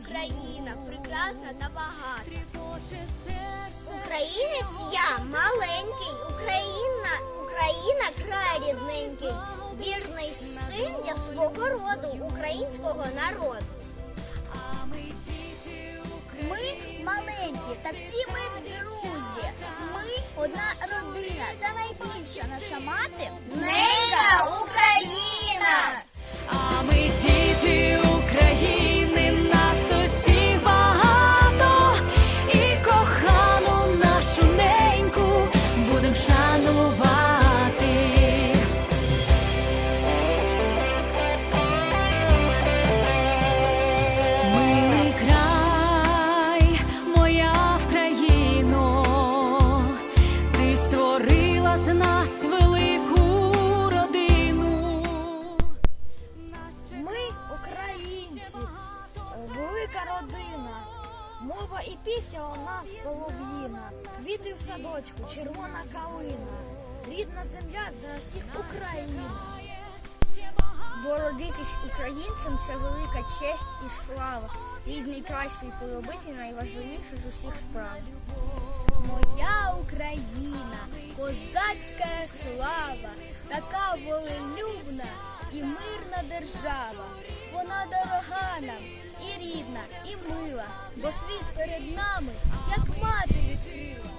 Україна прекрасна та багата. Українець я маленький, Україна, Україна край рідненький, вірний син я свого роду, українського народу. Ми маленькі та всі ми друзі. Ми одна родина та найбільша наша мати. Ненька родина. Мова і пісня у нас солов'їна, квіти в садочку, червона калина, рідна земля для всіх Україна. Бо родитись українцем це велика честь і слава. Рідний край свій полюбити найважливіше з усіх справ. Моя Україна, козацька слава, така волелюбна і мирна держава. Вона дорога нам і рідна, і мила, бо світ перед нами, як мати відкрила.